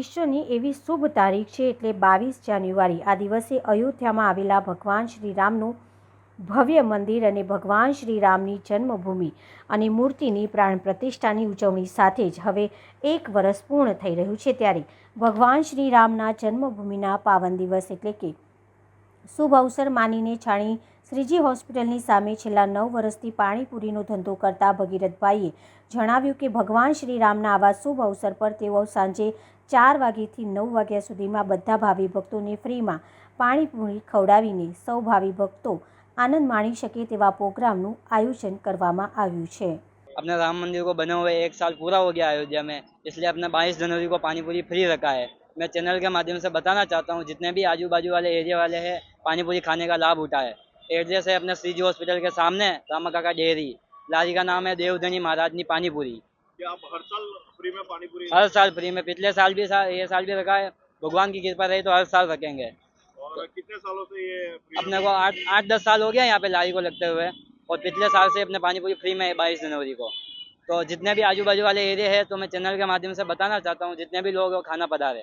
વર્ષની એવી શુભ તારીખ છે એટલે બાવીસ જાન્યુઆરી, આ દિવસે અયોધ્યામાં આવેલા ભગવાન શ્રીરામનું ભવ્ય મંદિર અને ભગવાન શ્રીરામની જન્મભૂમિ અને મૂર્તિની પ્રાણ પ્રતિષ્ઠાની ઉજવણી સાથે જ હવે એક વર્ષ પૂર્ણ થઈ રહ્યું છે ત્યારે ભગવાન શ્રીરામના જન્મભૂમિના પાવન દિવસ એટલે કે શુભ અવસર માનીને છાણી શ્રીજી હોસ્પિટલની સામે છેલ્લા નવ વર્ષથી પાણીપુરીનો ધંધો કરતા ભગીરથભાઈએ જણાવ્યું કે ભગવાન શ્રીરામના આવા શુભ અવસર પર તેઓ સાંજે ચાર વાગ્યાથી નવ વાગ્યા સુધીમાં બધા ભાવિ ભક્તોને ફ્રીમાં પાણીપુરી ખવડાવીને સૌ ભાવિ ભક્તો આનંદ માણી શકે તેવા પ્રોગ્રામનું આયોજન કરવામાં આવ્યું છે अपने राम मंदिर को बने हुए एक साल पूरा हो गया अयोध्या में इसलिए अपने बाईस जनवरी को पानी पूरी फ्री रखा है मैं चैनल के माध्यम से बताना चाहता हूँ जितने भी आजू बाजू वाले एरिया वाले हैं पानी पूरी खाने का लाभ उठाए एड्रेस है अपने श्रीजी हॉस्पिटल के सामने रामा काका डेयरी। लारी का नाम है देवधनी महाराज की पानी पूरी क्या आप हर साल फ्री में पानी पूरी हर साल फ्री में पिछले साल भी सा, ये साल भी रखा है। भगवान की कृपा रही तो हर साल रखेंगे। और कितने सालों से ये अपने को आठ आठ दस साल हो गया यहाँ पे लारी को लगते हुए। और पिछले साल से अपने पानी पूरी फ्री में है बाईस जनवरी को। तो जितने भी आजू बाजू वाले एरिया है तो मैं चैनल के माध्यम से बताना चाहता हूँ जितने भी लोग खाना पधारे।